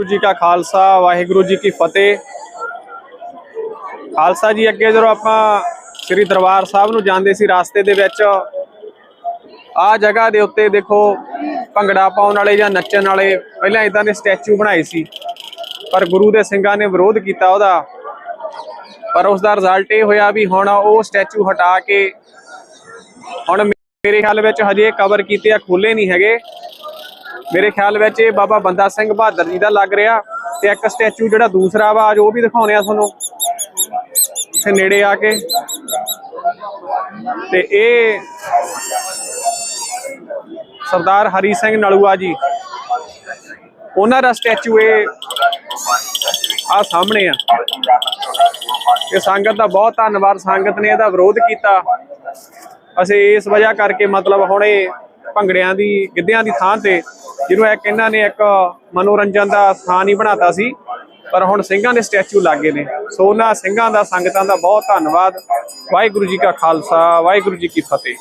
ਵਾਹਿਗੁਰੂ ਜੀ ਕਾ ਖਾਲਸਾ, ਵਾਹਿਗੁਰੂ ਜੀ ਕੀ ਫਤਿਹ। ਖਾਲਸਾ ਜੀ, ਅੱਗੇ ਜਦੋਂ ਆਪਾਂ ਸ੍ਰੀ ਦਰਬਾਰ ਸਾਹਿਬ ਨੂੰ ਜਾਂਦੇ ਸੀ ਰਾਸਤੇ ਦੇ ਵਿੱਚ, ਆ ਜਗ੍ਹਾ ਦੇ ਉੱਤੇ ਦੇਖੋ, ਭੰਗੜਾ ਪਾਉਣ ਵਾਲੇ ਜਾਂ ਨੱਚਣ ਵਾਲੇ, ਪਹਿਲਾਂ ਇਦਾਂ ਦੇ ਸਟੈਚੂ ਬਣਾਏ ਸੀ। ਪਰ ਗੁਰੂ ਦੇ ਸਿੰਘਾਂ ਨੇ ਵਿਰੋਧ ਕੀਤਾ ਉਹਦਾ। ਪਰ ਉਸ ਦਾ ਰਿਜ਼ਲਟ ਇਹ ਹੋਇਆ ਵੀ ਹੁਣ ਉਹ ਸਟੈਚੂ ਹਟਾ ਕੇ, ਹੁਣ ਮੇਰੇ ਖਿਆਲ ਵਿੱਚ ਹਜੇ ਕਵਰ ਕੀਤੇ ਆ ਖੁੱਲੇ ਨਹੀਂ ਹੈਗੇ। ਮੇਰੇ ਖਿਆਲ ਵਿੱਚ ਇਹ ਬਾਬਾ ਬੰਦਾ ਸਿੰਘ ਬਹਾਦਰ ਜੀ ਦਾ ਲੱਗ ਰਿਹਾ ਤੇ ਇੱਕ ਸਟੈਚੂ ਜਿਹੜਾ ਦੂਸਰਾ ਵਾ, ਅੱਜ ਉਹ ਵੀ ਦਿਖਾਉਣੇ ਆ ਤੁਹਾਨੂੰ। ਇੱਥੇ ਨੇੜੇ ਆ ਕੇ। ਤੇ ਇਹ ਸਰਦਾਰ ਹਰੀ ਸਿੰਘ ਨਲੂਆ ਜੀ, ਉਹਨਾਂ ਦਾ ਸਟੈਚੂ ਇਹ ਆ ਸਾਹਮਣੇ ਆ। ਇਹ ਸੰਗਤ ਦਾ ਬਹੁਤ ਧੰਨਵਾਦ, ਸੰਗਤ ਨੇ ਇਹਦਾ ਵਿਰੋਧ ਕੀਤਾ। ਅਸੀਂ ਇਸ ਵਜ੍ਹਾ ਕਰਕੇ ਮਤਲਬ ਹੁਣ ਇਹ ਭੰਗੜਿਆਂ ਦੀ, ਗਿੱਧਿਆਂ ਦੀ ਥਾਂ ਤੇ, ਜਿਹਨੂੰ ਇੱਕ ਇਹਨਾਂ ਨੇ ਇੱਕ ਮਨੋਰੰਜਨ ਦਾ ਸਥਾਨ ਹੀ ਬਣਾਤਾ ਸੀ, ਪਰ ਹੁਣ ਸਿੰਘਾਂ ਦੇ ਸਟੈਚੂ ਲੱਗੇ ਨੇ। ਸੋ ਉਹਨਾਂ ਸਿੰਘਾਂ ਦਾ, ਸੰਗਤਾਂ ਦਾ ਬਹੁਤ ਧੰਨਵਾਦ। ਵਾਹਿਗੁਰੂ ਜੀ ਕਾ ਖਾਲਸਾ, ਵਾਹਿਗੁਰੂ ਜੀ ਕੀ ਫਤਿਹ।